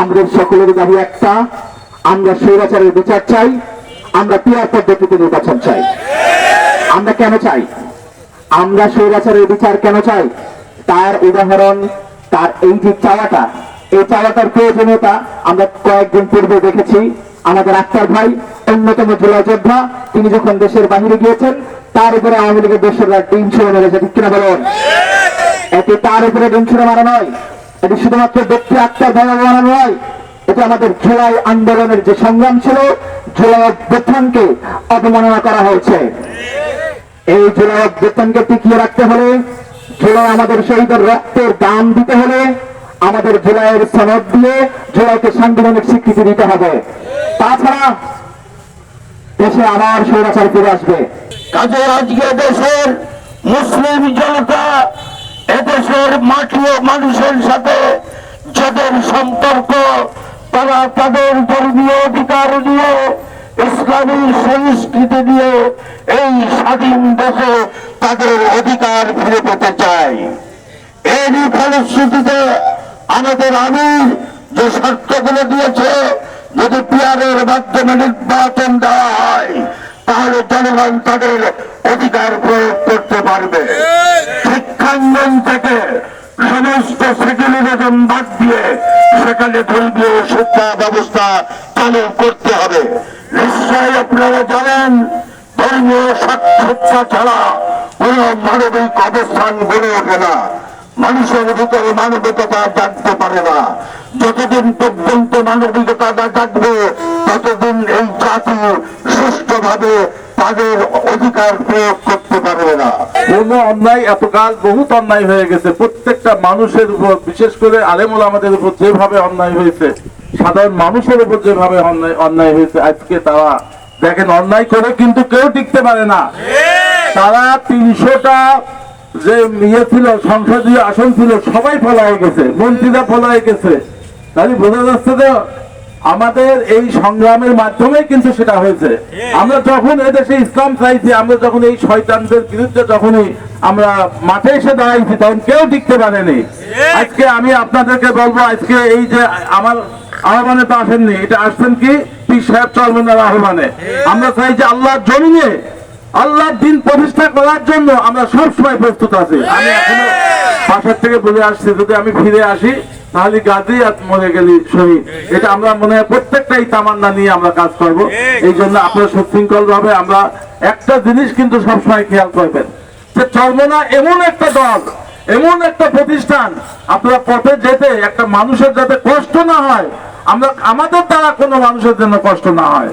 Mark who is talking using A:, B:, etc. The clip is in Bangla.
A: আমাদের সকলের দাবি একটা, আমরা স্বৈরাচারের বিচার চাই, আমরা পিয়ার পদ্ধতিতে নির্বাচন চাই। আমরা কেন চাই? আমরা স্বৈরাচারের বিচার কেন চাই? তার উদাহরণ, তার এই যে চাওয়াটা, এই চাওয়াটার প্রয়োজনীয়তা আমরা কয়েকদিন পূর্বে দেখেছি। আমাদের আক্তার ভাই, অন্যতম জেলা যোদ্ধা, তিনি যখন দেশের বাহিরে গিয়েছেন, তার উপরে আওয়ামী লীগের দেশের ডিম ছুড়ে মেরেছে, ঠিক কিনা বলুন? এটি তার উপরে ডিম ছুড়ে মারা নয় এটি শুধুমাত্র ব্যক্তি আক্তার ভাই মারা নয়, এটা আমাদের জুলাই আন্দোলনের যে সংগ্রাম ছিল, জুলাই অভ্যুত্থানকে অবমাননা করা হয়েছে। এই জুলাই অভ্যুত্থানকে টিকিয়ে রাখতে হলে, জুলাই আমাদের শহীদের রক্তের দাম দিতে হলে, আমাদের জুলাইয়ের সনদ দিয়ে জুলাইকে সাংবিধানিক স্বীকৃতি দিতে হবে। তাছাড়া দেশে আবার স্বৈরাচার ফিরে আসবে।
B: কাজে আজকে দেশের মুসলিম জনতা এদেশের মাটি ও মানুষের সাথে যাদের সম্পর্ক, তারা তাদের ধর্মীয় অধিকার নিয়ে, ইসলামী সংস্কৃতি দিয়ে এই স্বাধীন দেশে তাদের অধিকার ফিরে পেতে চায়। এরই ফলশ্রুতিতে আমাদের আমির যে শর্তগুলো দিয়েছে, যদি পিয়ারের মাধ্যমে নির্বাচন দেওয়া হয়, তাহলে জনগণ তাদের অধিকার প্রয়োগ করতে পারবে। শিক্ষাঙ্গন থেকে সমস্ত সেকুলারিজম বাদ দিয়ে সেখানে ধর্মীয় শিক্ষা ব্যবস্থা চালু করতে হবে। নিশ্চয়ই আপনারা জানেন, ধর্মীয় শিক্ষা ছাড়া কোন মানবিক অবস্থান গড়ে ওঠে না। মানুষের ভিতরে মানবিকতা জানতে পারে না। যতদিন পর্যন্ত মানবিকতা না জানবে ততদিন এই জাতি সুষ্ঠুভাবে তাদের অধিকার প্রয়োগ করতে পারবে না।
C: কোন অন্যায়, এতকাল বহুত অন্যায় হয়ে গেছে। প্রত্যেকটা মানুষের উপর, বিশেষ করে আলেমুল আমাদের উপর যেভাবে অন্যায় হয়েছে, সাধারণ মানুষের উপর যেভাবে অন্যায় অন্যায় হয়েছে, আজকে তারা দেখেন, অন্যায় করে কিন্তু কেউ টিকতে পারে না। তারা তিনশোটা যে ইয়ে ছিল, সংসদীয় আসন ছিল, সবাই ফলা হয়ে গেছে, মন্ত্রীরা ফলা হয়ে গেছে। তাহলে বোঝা যাচ্ছে যে আমাদের এই সংগ্রামের মাধ্যমে কিন্তু সেটা হয়েছে। আমরা যখন এদেশে ইসলাম চাইছি আমরা যখন এই শয়তানদের বিরুদ্ধে যখনই আমরা মাঠে এসে দাঁড়াইছি তখন কেউ টিকতে পারেনি। আজকে আমি আপনাদেরকে বলব আজকে এই যে আমার আহ্বানে তো আসেননি এটা আসছেন কি? পীর সাহেব চরমনার আহ্বানে। আমরা চাই যে আল্লাহর জমিনে আল্লাহর দিন প্রতিষ্ঠা করার জন্য আমরা সব সময় প্রস্তুত আছি। আমি এখনও বাসার থেকে বলে আসছি যদি আমি ফিরে আসি তাহলে গাজী আর মরে গেলি শহীদ। এটা আমরা মনে হয় প্রত্যেকটাই তামান্না নিয়ে আমরা কাজ করব। এই জন্য আপনারা সুশৃঙ্খল ভাবে আমরা একটা জিনিস কিন্তু সবসময় খেয়াল করবেন যে চর্মনা এমন একটা দল এমন একটা প্রতিষ্ঠান আপনারা পথে যেতে একটা মানুষের যাতে কষ্ট না হয় আমরা আমাদের দ্বারা কোনো মানুষের জন্য কষ্ট না হয়।